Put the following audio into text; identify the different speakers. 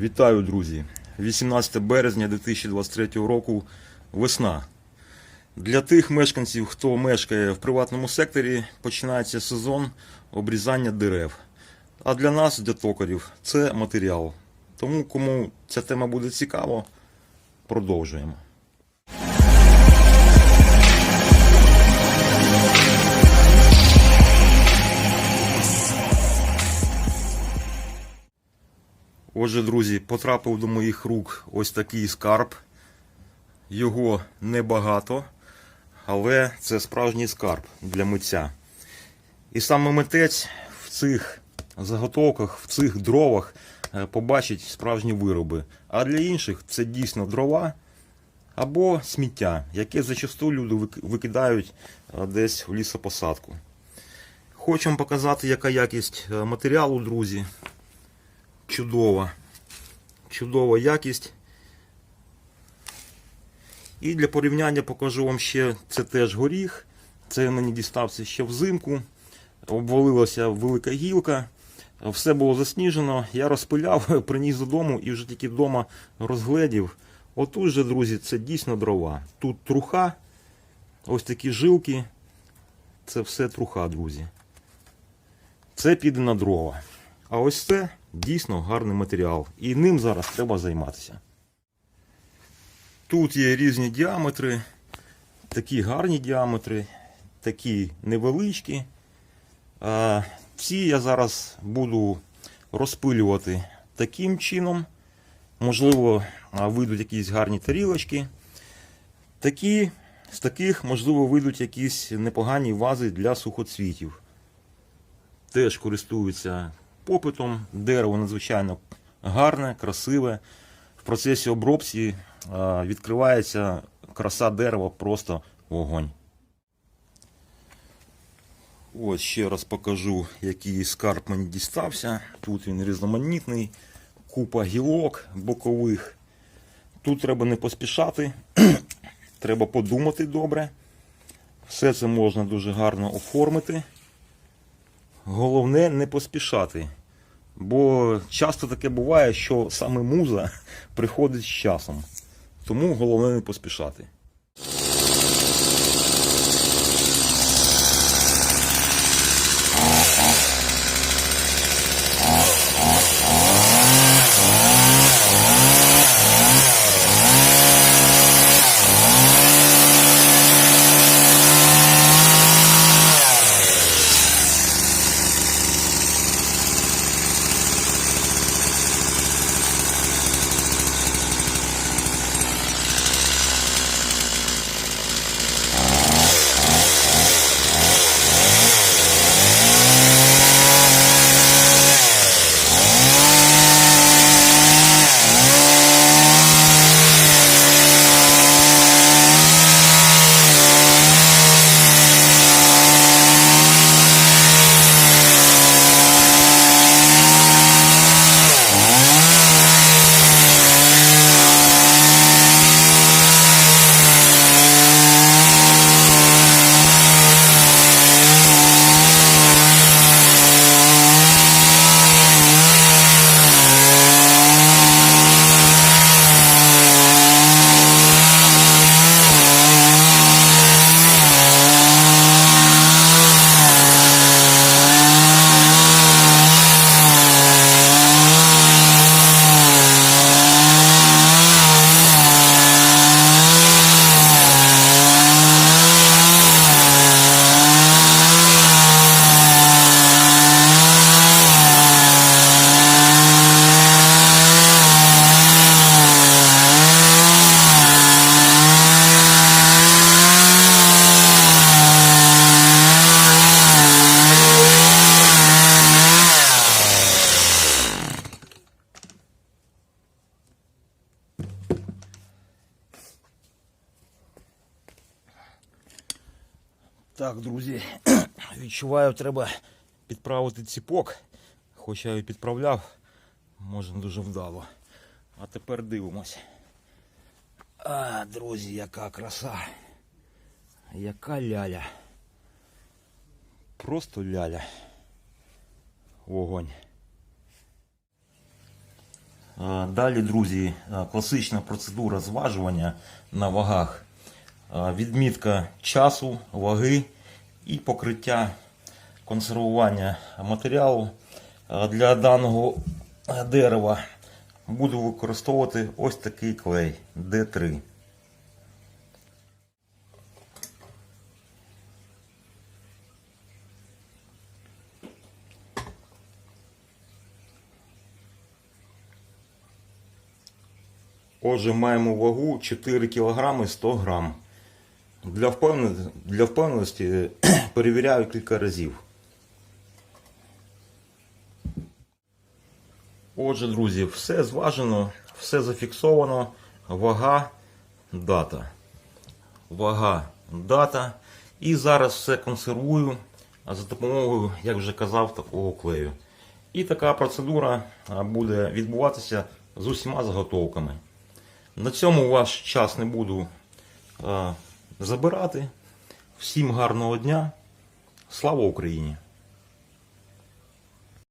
Speaker 1: Вітаю, друзі! 18 березня 2023 року весна. Для тих мешканців, хто мешкає в приватному секторі, починається сезон обрізання дерев. А для нас, для токарів, це матеріал. Тому, кому ця тема буде цікава, продовжуємо. Отже, друзі, потрапив до моїх рук ось такий скарб. Його небагато, але це справжній скарб для митця. І саме митець в цих заготовках, в цих дровах е, побачить справжні вироби. А для інших це дійсно дрова або сміття, яке зачасту люди викидають е, десь в лісопосадку. Хочу вам показати, яка якість е, матеріалу, друзі чудова. Чудова якість. І для порівняння покажу вам ще це теж горіх. Це мені дістався ще взимку. Обвалилася велика гілка. Все було засніжено. Я розпиляв, приніс додому і вже тільки вдома розгледів. Отут же, друзі, це дійсно дрова. Тут труха, ось такі жилки. Це все труха, друзі. Це піде на дрова. А ось це дійсно гарний матеріал. І ним зараз треба займатися. Тут є різні діаметри, такі гарні діаметри, такі невеличкі. Ці я зараз буду розпилювати таким чином. Можливо, вийдуть якісь гарні тарілочки. Такі, з таких, можливо, вийдуть якісь непогані вази для сухоцвітів теж користуються попитом. Дерево надзвичайно гарне, красиве. В процесі обробці відкривається краса дерева просто вогонь. Ось ще раз покажу, який скарб мені дістався. Тут він різноманітний, купа гілок бокових. Тут треба не поспішати, треба подумати добре. Все це можна дуже гарно оформити. Головне не поспішати. Бо часто таке буває, що саме муза приходить з часом. Тому головне не поспішати. Так, друзі, відчуваю, треба підправити ціпок. Хоча я і підправляв, може не дуже вдало. А тепер дивимось. А, друзі, яка краса. Яка ляля. Просто ляля. Вогонь. Далі, друзі, класична процедура зважування на вагах. Відмітка часу, ваги і покриття консервування матеріалу для даного дерева. Буду використовувати ось такий клей D3. Отже, маємо вагу 4 кг 100 г. Для впевненості, для впевненості перевіряю кілька разів. Отже, друзі, все зважено, все зафіксовано. Вага, дата. Вага, дата. І зараз все консервую за допомогою, як вже казав, такого клею. І така процедура буде відбуватися з усіма заготовками. На цьому ваш час не буду забирати. Всім гарного дня. Слава Україні!